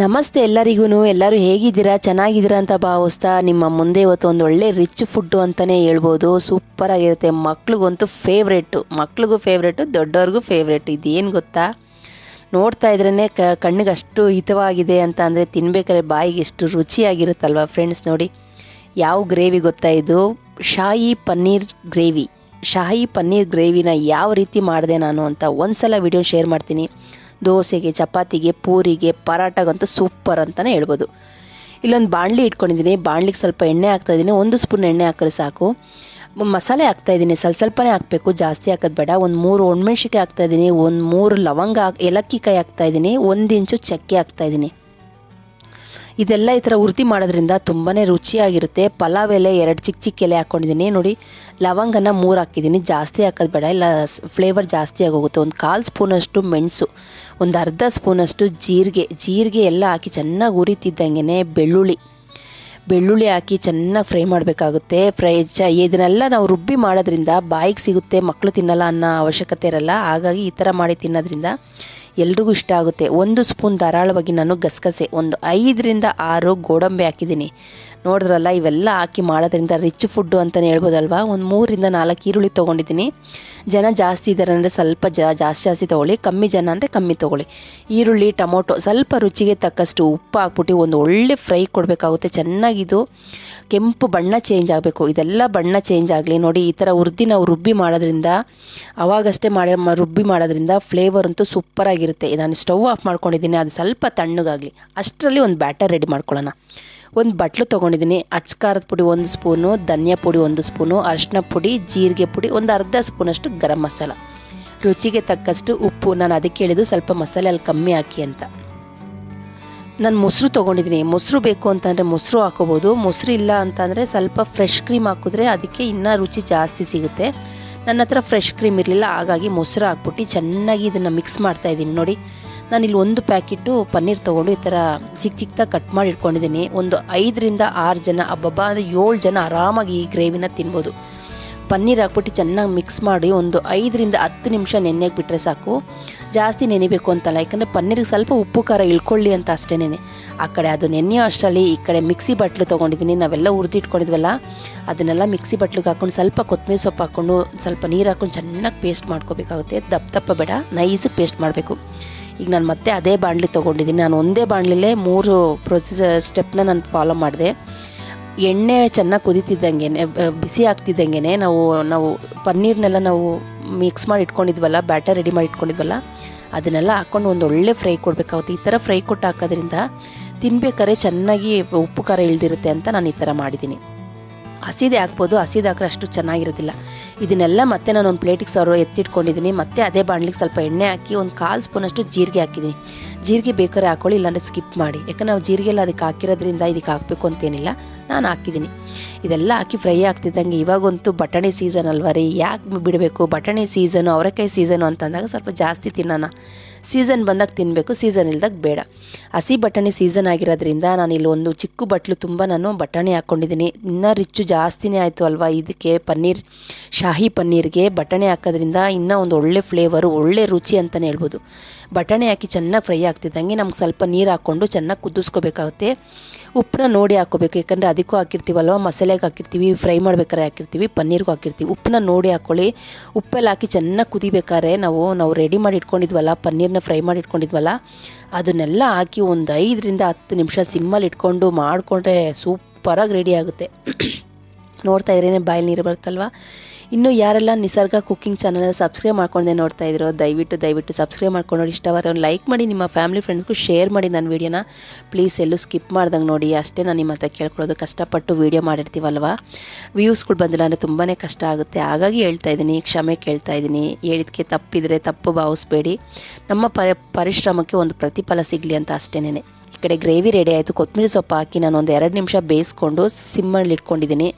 ನಮಸ್ತೆ ಎಲ್ಲರಿಗೂ ಎಲ್ಲರೂ ಹೇಗಿದ್ದೀರಾ, ಚೆನ್ನಾಗಿದ್ದೀರಾ ಅಂತ ಭಾವಿಸ್ತಾ ನಿಮ್ಮ ಮುಂದೆ ಇವತ್ತು ಒಂದು ಒಳ್ಳೆ ರಿಚ್ ಫುಡ್ಡು ಅಂತಲೇ ಹೇಳ್ಬೋದು. ಸೂಪರಾಗಿರುತ್ತೆ ಮಕ್ಳಿಗಂತೂ ಫೇವ್ರೇಟು ಮಕ್ಳಿಗೂ ಫೇವ್ರೇಟು ದೊಡ್ಡವ್ರಿಗೂ ಫೇವ್ರೇಟು ಇದೇನು ಗೊತ್ತಾ? ನೋಡ್ತಾ ಇದ್ರೇ ಕ, ಕಣ್ಣಿಗೆ ಅಷ್ಟು ಹಿತವಾಗಿದೆ ಅಂತ ಅಂದರೆ ತಿನ್ಬೇಕಾದ್ರೆ ಬಾಯಿಗೆ ಎಷ್ಟು ರುಚಿಯಾಗಿರುತ್ತಲ್ವ ಫ್ರೆಂಡ್ಸ್ ನೋಡಿ. ಯಾವ ಗ್ರೇವಿ ಗೊತ್ತಾ ಇದು? ಶಾಹಿ ಪನ್ನೀರ್ ಗ್ರೇವಿ. ಶಾಹಿ ಪನ್ನೀರ್ ಗ್ರೇವಿನ ಯಾವ ರೀತಿ ಮಾಡಿದೆ ನಾನು ಅಂತ ಒಂದು ಸಲ ವಿಡಿಯೋ ಶೇರ್ ಮಾಡ್ತೀನಿ. ದೋಸೆಗೆ, ಚಪಾತಿಗೆ, ಪೂರಿಗೆ, ಪರಾಟಗಂತೂ ಸೂಪರ್ ಅಂತಲೇ ಹೇಳ್ಬೋದು. ಇಲ್ಲೊಂದು ಬಾಣಲಿ ಇಟ್ಕೊಂಡಿದ್ದೀನಿ. ಬಾಣಲಿಗೆ ಸ್ವಲ್ಪ ಎಣ್ಣೆ ಹಾಕ್ತಾಯಿದ್ದೀನಿ ಒಂದು ಸ್ಪೂನ್ ಎಣ್ಣೆ ಹಾಕಿದ್ರೆ ಸಾಕು. ಮಸಾಲೆ ಮಸಾಲೆ ಹಾಕ್ತಾಯಿದ್ದೀನಿ ಸ್ವಲ್ಪ ಸ್ವಲ್ಪನೇ ಹಾಕಬೇಕು. ಜಾಸ್ತಿ ಹಾಕೋದು ಬೇಡ. ಒಂದು ಮೂರು ಒಣಮೆಣ್ಸಿಕಾಯಿ ಹಾಕ್ತಾಯಿದ್ದೀನಿ ಒಂದು ಮೂರು ಲವಂಗ ಹಾಕಿ ಏಲಕ್ಕಿಕಾಯಿ ಹಾಕ್ತಾ ಇದ್ದೀನಿ. ಒಂದು ಇಂಚು ಚಕ್ಕೆ ಹಾಕ್ತಾಯಿದ್ದೀನಿ ಇದೆಲ್ಲ ಈ ಥರ ಉರ್ತಿ ಮಾಡೋದ್ರಿಂದ ತುಂಬಾ ರುಚಿಯಾಗಿರುತ್ತೆ. ಪಲಾವ್ ಎಲೆ ಎರಡು ಚಿಕ್ಕ ಚಿಕ್ಕ ಎಲೆ ಹಾಕ್ಕೊಂಡಿದ್ದೀನಿ ನೋಡಿ, ಲವಂಗನ ಮೂರು ಹಾಕಿದ್ದೀನಿ. ಜಾಸ್ತಿ ಹಾಕೋದು ಬೇಡ. ಇಲ್ಲ ಫ್ಲೇವರ್ ಜಾಸ್ತಿ ಆಗೋಗುತ್ತೆ. ಒಂದು ಕಾಲು ಸ್ಪೂನಷ್ಟು ಮೆಣಸು, ಒಂದು ಅರ್ಧ ಸ್ಪೂನಷ್ಟು ಜೀರಿಗೆ. ಜೀರಿಗೆ ಎಲ್ಲ ಹಾಕಿ ಚೆನ್ನಾಗಿ ಉರಿತಿದ್ದಂಗೆ ಬೆಳ್ಳುಳ್ಳಿ. ಬೆಳ್ಳುಳ್ಳಿ ಹಾಕಿ ಚೆನ್ನಾಗಿ ಫ್ರೈ ಮಾಡಬೇಕಾಗುತ್ತೆ. ಫ್ರೈ ಚ, ಇದನ್ನೆಲ್ಲ ನಾವು ರುಬ್ಬಿ ಮಾಡೋದ್ರಿಂದ ಬಾಯಿಗೆ ಸಿಗುತ್ತೆ ಮಕ್ಕಳು ತಿನ್ನಲ್ಲ ಅನ್ನೋ ಅವಶ್ಯಕತೆ ಇರಲ್ಲ. ಹಾಗಾಗಿ ಈ ಥರ ಮಾಡಿ ತಿನ್ನೋದ್ರಿಂದ ಎಲ್ರಿಗೂ ಇಷ್ಟ ಆಗುತ್ತೆ. ಒಂದು ಸ್ಪೂನ್ ಧಾರಾಳವಾಗಿ ನಾನು ಗಸಗಸೆ ಒಂದು ಐದರಿಂದ ಆರು ಗೋಡಂಬಿ ಹಾಕಿದ್ದೀನಿ. ನೋಡಿದ್ರಲ್ಲ, ಇವೆಲ್ಲ ಹಾಕಿ ಮಾಡೋದ್ರಿಂದ ರಿಚ್ ಫುಡ್ಡು ಅಂತಲೇ ಹೇಳ್ಬೋದಲ್ವ? ಒಂದು ಮೂರಿಂದ ನಾಲ್ಕು ಈರುಳ್ಳಿ ತೊಗೊಂಡಿದ್ದೀನಿ. ಜನ ಜಾಸ್ತಿ ಇದ್ದಾರೆ ಅಂದರೆ ಸ್ವಲ್ಪ ಜಾ, ಜಾಸ್ತಿ ಜಾಸ್ತಿ ತೊಗೊಳ್ಳಿ. ಕಮ್ಮಿ ಜನ ಅಂದರೆ ಕಮ್ಮಿ ತೊಗೊಳ್ಳಿ. ಈರುಳ್ಳಿ, ಟೊಮೊಟೊ, ಸ್ವಲ್ಪ ರುಚಿಗೆ ತಕ್ಕಷ್ಟು ಉಪ್ಪು ಹಾಕ್ಬಿಟ್ಟು ಒಂದು ಒಳ್ಳೆ ಫ್ರೈ ಕೊಡಬೇಕಾಗುತ್ತೆ. ಚೆನ್ನಾಗಿದು ಕೆಂಪು ಬಣ್ಣ ಚೇಂಜ್ ಆಗಬೇಕು. ಇದೆಲ್ಲ ಬಣ್ಣ ಚೇಂಜ್ ಆಗಲಿ. ನೋಡಿ, ಈ ಥರ ಉರ್ದಿ ನಾವು ರುಬ್ಬಿ ಮಾಡೋದ್ರಿಂದ, ಅವಾಗಷ್ಟೇ ಮಾಡಿ ರುಬ್ಬಿ ಮಾಡೋದ್ರಿಂದ ಫ್ಲೇವರ್ ಅಂತೂ ಸೂಪರಾಗಿರುತ್ತೆ ನಾನು ಸ್ಟವ್ ಆಫ್ ಮಾಡ್ಕೊಂಡಿದ್ದೀನಿ. ಅದು ಸ್ವಲ್ಪ ತಣ್ಣಗಾಗಲಿ. ಅಷ್ಟರಲ್ಲಿ ಒಂದು ಬ್ಯಾಟರ್ ರೆಡಿ ಮಾಡ್ಕೊಳ್ಳೋಣ. ಒಂದು ಬಟ್ಲು ತೊಗೊಂಡಿದ್ದೀನಿ ಅಚ್ಚಕಾರದ ಪುಡಿ ಒಂದು ಸ್ಪೂನು, ಧನಿಯಾ ಪುಡಿ ಒಂದು ಸ್ಪೂನು ಅರಿಶಿನ ಪುಡಿ, ಜೀರಿಗೆ ಪುಡಿ, ಒಂದು ಅರ್ಧ ಸ್ಪೂನಷ್ಟು ಗರಂ ಮಸಾಲ. ರುಚಿಗೆ ತಕ್ಕಷ್ಟು ಉಪ್ಪು, ನಾನು ಅದಕ್ಕೆ ಹೇಳಿದ್ದು ಸ್ವಲ್ಪ ಮಸಾಲೆ ಅಲ್ಲಿ ಕಮ್ಮಿ ಹಾಕಿ ಅಂತ. ನಾನು ಮೊಸರು ತೊಗೊಂಡಿದ್ದೀನಿ ಮೊಸರು ಬೇಕು ಅಂತಂದರೆ ಮೊಸರು ಹಾಕೋಬೋದು. ಮೊಸರು ಇಲ್ಲ ಅಂತಂದರೆ ಸ್ವಲ್ಪ ಫ್ರೆಶ್ ಕ್ರೀಮ್ ಹಾಕಿದ್ರೆ ಅದಕ್ಕೆ ಇನ್ನೂ ರುಚಿ ಜಾಸ್ತಿ ಸಿಗುತ್ತೆ. ನನ್ನ ಹತ್ರ ಫ್ರೆಶ್ ಕ್ರೀಮ್ ಇರಲಿಲ್ಲ, ಹಾಗಾಗಿ ಮೊಸರು ಹಾಕ್ಬಿಟ್ಟು ಚೆನ್ನಾಗಿ ಇದನ್ನು ಮಿಕ್ಸ್ ಮಾಡ್ತಾ ಇದ್ದೀನಿ ನೋಡಿ. ನಾನಿಲ್ಲಿ ಒಂದು ಪ್ಯಾಕೆಟು ಪನ್ನೀರ್ ತೊಗೊಂಡು ಈ ಥರ ಚಿಕ್ಕ ಚಿಕ್ಕದಾಗಿ ಕಟ್ ಮಾಡಿ ಇಟ್ಕೊಂಡಿದ್ದೀನಿ. ಒಂದು ಐದರಿಂದ ಆರು ಜನ, ಅಬ್ಬಬ್ಬಾ, ಅಂದರೆ ಏಳು ಜನ ಆರಾಮಾಗಿ ಈ ಗ್ರೇವಿನ ತಿನ್ಬೋದು. ಪನ್ನೀರ್ ಹಾಕ್ಬಿಟ್ಟು ಚೆನ್ನಾಗಿ ಮಿಕ್ಸ್ ಮಾಡಿ ಒಂದು ಐದರಿಂದ ಹತ್ತು ನಿಮಿಷ ನೆನೆಗೆ ಬಿಟ್ಟರೆ ಸಾಕು. ಜಾಸ್ತಿ ನೆನೆಬೇಕು ಅಂತಲ್ಲ, ಯಾಕಂದರೆ ಪನ್ನೀರಿಗೆ ಸ್ವಲ್ಪ ಉಪ್ಪು, ಖಾರ ಇಳ್ಕೊಳ್ಳಿ ಅಂತ ಅಷ್ಟೇನೆ. ಆ ಕಡೆ ಅದು ನೆನೆಯೋ ಅಷ್ಟರಲ್ಲಿ ಈ ಕಡೆ ಮಿಕ್ಸಿ ಬಟ್ಲು ತೊಗೊಂಡಿದ್ದೀನಿ. ನಾವೆಲ್ಲ ಹುರಿದಿಟ್ಕೊಂಡಿದ್ವಲ್ಲ, ಅದನ್ನೆಲ್ಲ ಮಿಕ್ಸಿ ಬಟ್ಲಿಗೆ ಹಾಕ್ಕೊಂಡು ಸ್ವಲ್ಪ ಕೊತ್ತಂಬರಿ ಸೊಪ್ಪು ಹಾಕ್ಕೊಂಡು ಸ್ವಲ್ಪ ನೀರು ಹಾಕೊಂಡು ಚೆನ್ನಾಗಿ ಪೇಸ್ಟ್ ಮಾಡ್ಕೋಬೇಕಾಗುತ್ತೆ. ದಪ್ಪ ದಪ್ಪ ಬೇಡ, ನೈಸ್ ಪೇಸ್ಟ್ ಮಾಡಬೇಕು. ಈಗ ನಾನು ಮತ್ತೆ ಅದೇ ಬಾಣಲಿ ತೊಗೊಂಡಿದ್ದೀನಿ ನಾನು ಒಂದೇ ಬಾಣಲಿಲೇ ಮೂರು ಪ್ರೊಸೀಜರ್ ಸ್ಟೆಪ್ನ ನಾನು ಫಾಲೋ ಮಾಡಿದೆ. ಎಣ್ಣೆ ಚೆನ್ನಾಗಿ ಕುದೀತಿದ್ದಂಗೆ ಬಿಸಿ ಆಗ್ತಿದ್ದಂಗೆ ನಾವು ನಾವು ಪನ್ನೀರ್ನೆಲ್ಲ ನಾವು ಮಿಕ್ಸ್ ಮಾಡಿ ಇಟ್ಕೊಂಡಿದ್ವಲ್ಲ ಬ್ಯಾಟರ್ ರೆಡಿ ಮಾಡಿ ಇಟ್ಕೊಂಡಿದ್ವಲ್ಲ, ಅದನ್ನೆಲ್ಲ ಹಾಕ್ಕೊಂಡು ಒಂದು ಒಳ್ಳೆ ಫ್ರೈ ಕೊಡಬೇಕಾಗುತ್ತೆ ಈ ಥರ ಫ್ರೈ ಕೊಟ್ಟು ಹಾಕೋದ್ರಿಂದ ತಿನ್ಬೇಕಾದ್ರೆ ಚೆನ್ನಾಗಿ ಉಪ್ಪು ಖಾರ ಇಳ್ದಿರುತ್ತೆ ಅಂತ ನಾನು ಈ ಥರ ಮಾಡಿದ್ದೀನಿ ಹಸಿದೆ ಹಾಕ್ಬೋದು, ಹಸಿದು ಹಾಕ್ರೆ ಅಷ್ಟು ಚೆನ್ನಾಗಿರೋದಿಲ್ಲ. ಇದನ್ನೆಲ್ಲ ಮತ್ತೆ ನಾನು ಒಂದು ಪ್ಲೇಟಿಗೆ ಸಾವಿರ ಎತ್ತಿಟ್ಕೊಂಡಿದ್ದೀನಿ ಮತ್ತೆ ಅದೇ ಬಾಣಲಿಗೆ ಸ್ವಲ್ಪ ಎಣ್ಣೆ ಹಾಕಿ ಒಂದು ಕಾಲು ಸ್ಪೂನಷ್ಟು ಜೀರಿಗೆ ಹಾಕಿದ್ದೀನಿ ಜೀರಿಗೆ ಬೇಕಾದ್ರೆ ಹಾಕೊಳ್ಳಿ, ಇಲ್ಲಾಂದರೆ ಸ್ಕಿಪ್ ಮಾಡಿ. ಯಾಕಂದ್ರೆ ನಾವು ಜೀರಿಗೆ ಎಲ್ಲ ಅದಕ್ಕೆ ಹಾಕಿರೋದ್ರಿಂದ ಇದಕ್ಕೆ ಹಾಕಬೇಕು ಅಂತೇನಿಲ್ಲ, ನಾನು ಹಾಕಿದ್ದೀನಿ ಇದೆಲ್ಲ ಹಾಕಿ ಫ್ರೈ ಆಗ್ತಿದ್ದಂಗೆ ಇವಾಗಂತೂ ಬಟಾಣಿ ಸೀಸನ್ ಅಲ್ವಾ ರೀ? ಯಾಕೆ ಬಿಡಬೇಕು? ಬಟಾಣಿ ಸೀಸನು ಅವರೆಕಾಯಿ ಸೀಸನು ಅಂತಂದಾಗ ಸ್ವಲ್ಪ ಜಾಸ್ತಿ ತಿನ್ನೋಣ. ಸೀಸನ್ ಬಂದಾಗ ತಿನ್ನಬೇಕು ಸೀಸನ್ ಇಲ್ದಾಗ ಬೇಡ. ಹಸಿ ಬಟಾಣಿ ಸೀಸನ್ ಆಗಿರೋದ್ರಿಂದ ನಾನು ಇಲ್ಲಿ ಒಂದು ಚಿಕ್ಕ ಬಟ್ಲು ತುಂಬ ನಾನು ಬಟಾಣಿ ಹಾಕ್ಕೊಂಡಿದ್ದೀನಿ. ಇನ್ನೂ ರಿಚ್ಚು ಜಾಸ್ತಿನೇ ಆಯಿತು ಅಲ್ವಾ? ಇದಕ್ಕೆ ಪನ್ನೀರ್, ಶಾಹಿ ಪನ್ನೀರ್ಗೆ ಬಟಾಣಿ ಹಾಕೋದ್ರಿಂದ ಇನ್ನೂ ಒಂದು ಒಳ್ಳೆ ಫ್ಲೇವರು ಒಳ್ಳೆ ರುಚಿ ಅಂತಲೇ ಹೇಳ್ಬೋದು. ಬಟಾಣಿ ಹಾಕಿ ಚೆನ್ನಾಗಿ ಫ್ರೈ ಆಗ್ತಿದ್ದಂಗೆ ನಮ್ಗೆ ಸ್ವಲ್ಪ ನೀರು ಹಾಕ್ಕೊಂಡು ಚೆನ್ನಾಗಿ ಕುದಿಸ್ಕೋಬೇಕಾಗುತ್ತೆ. ಉಪ್ಪನ್ನ ನೋಡಿ ಹಾಕೋಬೇಕು. ಯಾಕಂದರೆ ಅದಕ್ಕೂ ಹಾಕಿರ್ತೀವಲ್ವ? ಮಸಾಲೆಗೆ ಹಾಕಿರ್ತೀವಿ ಫ್ರೈ ಮಾಡ್ಬೇಕಾದ್ರೆ ಹಾಕಿರ್ತೀವಿ, ಪನ್ನೀರ್ಗೂ ಹಾಕಿರ್ತೀವಿ. ಉಪ್ಪನ್ನ ನೋಡಿ ಹಾಕ್ಕೊಳ್ಳಿ ಉಪ್ಪೆಲ್ಲ ಹಾಕಿ ಚೆನ್ನಾಗಿ ಕುದಿಬೇಕಾದ್ರೆ ನಾವು ನಾವು ರೆಡಿ ಮಾಡಿ ಇಟ್ಕೊಂಡಿದ್ವಲ್ಲ, ಪನ್ನೀರ್ನ ಫ್ರೈ ಮಾಡಿ ಇಟ್ಕೊಂಡಿದ್ವಲ್ಲ, ಅದನ್ನೆಲ್ಲ ಹಾಕಿ ಒಂದು ಐದರಿಂದ ಹತ್ತು ನಿಮಿಷ ಸಿಮ್ಮಲ್ಲಿ ಇಟ್ಕೊಂಡು ಮಾಡಿಕೊಂಡ್ರೆ ಸೂಪರಾಗಿ ರೆಡಿ ಆಗುತ್ತೆ. ನೋಡ್ತಾ ಇದ್ರೇ ಬಾಯಲ್ಲಿ ನೀರು ಬರುತ್ತಲ್ವ? ಇನ್ನು ಯಾರೆಲ್ಲ ನಿಸರ್ಗ ಕುಕ್ಕಿಂಗ್ ಚಾನಲ್ ಸಬ್ಸ್ಕ್ರೈಬ್ ಮಾಡ್ಕೊಂಡೆ ನೋಡ್ತಾ ಇದ್ದೀರೋ ದಯವಿಟ್ಟು ದಯವಿಟ್ಟು ಸಬ್ಸ್ಕ್ರೈಬ್ ಮಾಡ್ಕೊಂಡು ಇಷ್ಟವಾದ ಲೈಕ್ ಮಾಡಿ, ನಿಮ್ಮ ಫ್ಯಾಮಿಲಿ ಫ್ರೆಂಡ್ಸ್ಗೂ ಶೇರ್ ಮಾಡಿ ನನ್ನ ವೀಡಿಯೋನ ಪ್ಲೀಸ್ ಎಲ್ಲೂ ಸ್ಕಿಪ್ ಮಾಡ್ದಂಗೆ ನೋಡಿ, ಅಷ್ಟೇ ನಾನು ನಿಮ್ಮ ಹತ್ರ ಕೇಳ್ಕೊಳ್ಳೋದು. ಕಷ್ಟಪಟ್ಟು ವೀಡಿಯೋ ಮಾಡಿರ್ತೀವಲ್ವ? ವ್ಯೂಸ್ಗಳು ಬಂದಿಲ್ಲ ಅಂದರೆ ತುಂಬಾ ಕಷ್ಟ ಆಗುತ್ತೆ. ಹಾಗಾಗಿ ಹೇಳ್ತಾ ಇದ್ದೀನಿ, ಕ್ಷಮೆ ಕೇಳ್ತಾ ಇದ್ದೀನಿ. ಹೇಳಿದ್ಕೆ ತಪ್ಪಿದರೆ ತಪ್ಪು ಭಾವಿಸ್ಬೇಡಿ. ನಮ್ಮ ಪರಿಶ್ರಮಕ್ಕೆ ಒಂದು ಪ್ರತಿಫಲ ಸಿಗಲಿ ಅಂತ ಅಷ್ಟೇನೆ ಈ ಕಡೆ ಗ್ರೇವಿ ರೆಡಿ ಆಯಿತು. ಕೊತ್ತಂಬರಿ ಸೊಪ್ಪು ಹಾಕಿ ನಾನು ಒಂದು ಎರಡು ನಿಮಿಷ ಬೇಯಿಸ್ಕೊಂಡು ಸಿಮ್ಮಲ್ಲಿ ಇಟ್ಕೊಂಡಿದ್ದೀನಿ.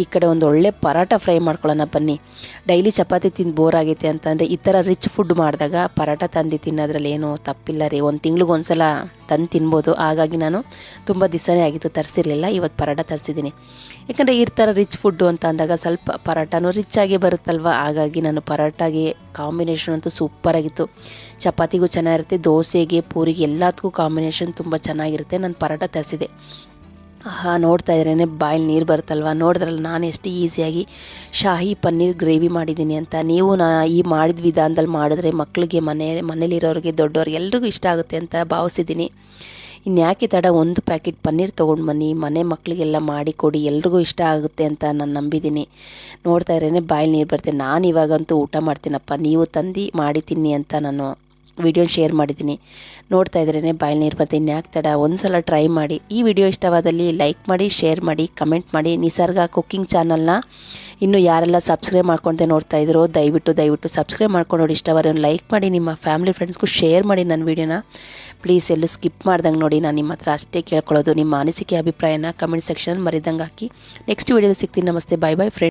ಈ ಕಡೆ ಒಂದು ಒಳ್ಳೆ ಪರಾಟ ಫ್ರೈ ಮಾಡ್ಕೊಳ್ಳೋಣ ಬನ್ನಿ. ಡೈಲಿ ಚಪಾತಿ ತಿಂದು ಬೋರ್ ಆಗೈತೆ ಅಂತಂದರೆ ಈ ಥರ ರಿಚ್ ಫುಡ್ ಮಾಡಿದಾಗ ಪರಾಟ ತಂದು ತಿನ್ನೋದ್ರಲ್ಲಿ ಏನೂ ತಪ್ಪಿಲ್ಲ ರೀ. ಒಂದು ತಿಂಗ್ಳಿಗೆ ಒಂದು ಸಲ ತಂದು ತಿನ್ಬೋದು. ಹಾಗಾಗಿ ನಾನು ತುಂಬ ದಿವಸನೇ ಆಗಿತ್ತು, ತರಿಸಿರಲಿಲ್ಲ. ಇವತ್ತು ಪರೋಟ ತರಿಸಿದ್ದೀನಿ. ಯಾಕಂದರೆ ಈ ಥರ ರಿಚ್ ಫುಡ್ಡು ಅಂತ ಅಂದಾಗ ಸ್ವಲ್ಪ ಪರಾಟನೂ ರಿಚ್ ಆಗಿ ಬರುತ್ತಲ್ವ? ಹಾಗಾಗಿ ನಾನು ಪರೋಟಾಗೆ ಕಾಂಬಿನೇಷನ್ ಅಂತೂ ಸೂಪರಾಗಿತ್ತು ಚಪಾತಿಗೂ ಚೆನ್ನಾಗಿರುತ್ತೆ, ದೋಸೆಗೆ, ಪೂರಿಗೆ ಎಲ್ಲದಕ್ಕೂ ಕಾಂಬಿನೇಷನ್ ತುಂಬ ಚೆನ್ನಾಗಿರುತ್ತೆ. ನಾನು ಪರೋಟ ತರಿಸಿದೆ ಆಹಾ, ನೋಡ್ತಾ ಇದ್ರೇ ಬಾಯಲ್ಲಿ ನೀರು ಬರುತ್ತಲ್ವ? ನೋಡಿದ್ರಲ್ಲ, ನಾನು ಎಷ್ಟು ಈಸಿಯಾಗಿ ಶಾಹಿ ಪನ್ನೀರ್ ಗ್ರೇವಿ ಮಾಡಿದ್ದೀನಿ ಅಂತ. ನೀವು ನಾ ಈ ಮಾಡಿದ ವಿಧಾನದಲ್ಲಿ ಮಾಡಿದ್ರೆ ಮಕ್ಕಳಿಗೆ ಮನೆ, ಮನೇಲಿರೋರಿಗೆ ದೊಡ್ಡವ್ರಿಗೆ ಎಲ್ರಿಗೂ ಇಷ್ಟ ಆಗುತ್ತೆ ಅಂತ ಭಾವಿಸಿದ್ದೀನಿ ಇನ್ಯಾಕೆ ತಡ ಒಂದು ಪ್ಯಾಕೆಟ್ ಪನ್ನೀರ್ ತೊಗೊಂಡು ಬನ್ನಿ, ಮನೆ ಮಕ್ಕಳಿಗೆಲ್ಲ ಮಾಡಿ ಕೊಡಿ, ಎಲ್ರಿಗೂ ಇಷ್ಟ ಆಗುತ್ತೆ ಅಂತ ನಾನು ನಂಬಿದ್ದೀನಿ ನೋಡ್ತಾ ಇದ್ರೇ ಬಾಯಲ್ಲಿ ನೀರು ಬರುತ್ತೆ. ನಾನು ಇವಾಗಂತೂ ಊಟ ಮಾಡ್ತೀನಪ್ಪ, ನೀವು ತಂದು ಮಾಡಿ ತಿನ್ನಿ ಅಂತ ನಾನು ವಿಡಿಯೋ ಶೇರ್ ಮಾಡಿದ್ದೀನಿ. ನೋಡ್ತಾ ಇದ್ರೇ ಬಾಯಲ್ಲಿ ನೀರು ಮತ್ತೆ ಇನ್ಯಾಕೆ ತಡ? ಒಂದು ಸಲ ಟ್ರೈ ಮಾಡಿ. ಈ ವಿಡಿಯೋ ಇಷ್ಟವಾದಲ್ಲಿ ಲೈಕ್ ಮಾಡಿ ಶೇರ್ ಮಾಡಿ ಕಮೆಂಟ್ ಮಾಡಿ. ನಿಸರ್ಗ ಕುಕ್ಕಿಂಗ್ ಚಾನಲ್ನ ಇನ್ನು ಯಾರೆಲ್ಲ ಸಬ್ಸ್ಕ್ರೈಬ್ ಮಾಡ್ಕೊಂತ ನೋಡ್ತಾ ಇದ್ರೋ, ದಯವಿಟ್ಟು ದಯವಿಟ್ಟು ಸಬ್ಸ್ಕ್ರೈಬ್ ಮಾಡ್ಕೊಂಡು ನೋಡಿ ಇಷ್ಟವಾದ ಲೈಕ್ ಮಾಡಿ, ನಿಮ್ಮ ಫ್ಯಾಮಿಲಿ ಫ್ರೆಂಡ್ಸ್ಗೂ ಶೇರ್ ಮಾಡಿ ನನ್ನ ವಿಡಿಯೋನ. ಪ್ಲೀಸ್ ಎಲ್ಲೂ ಸ್ಕಿಪ್ ಮಾಡ್ದಂಗೆ ನೋಡಿ ನಾನು ನಿಮ್ಮ ಹತ್ರ ಅಷ್ಟೇ ಕೇಳ್ಕೊಳ್ಳೋದು. ನಿಮ್ಮ ಅನಿಸಿಕೆ, ಅಭಿಪ್ರಾಯನ ಕಮೆಂಟ್ ಸೆಕ್ಷನ್ ಮರಿದಂಗೆ ಹಾಕಿ. ನೆಕ್ಸ್ಟ್ ವಿಡಿಯೋ ಸಿಗ್ತೀನಿ. ನಮಸ್ತೆ. ಬಾಯ್ ಬಾಯ್ ಫ್ರೆಂಡ್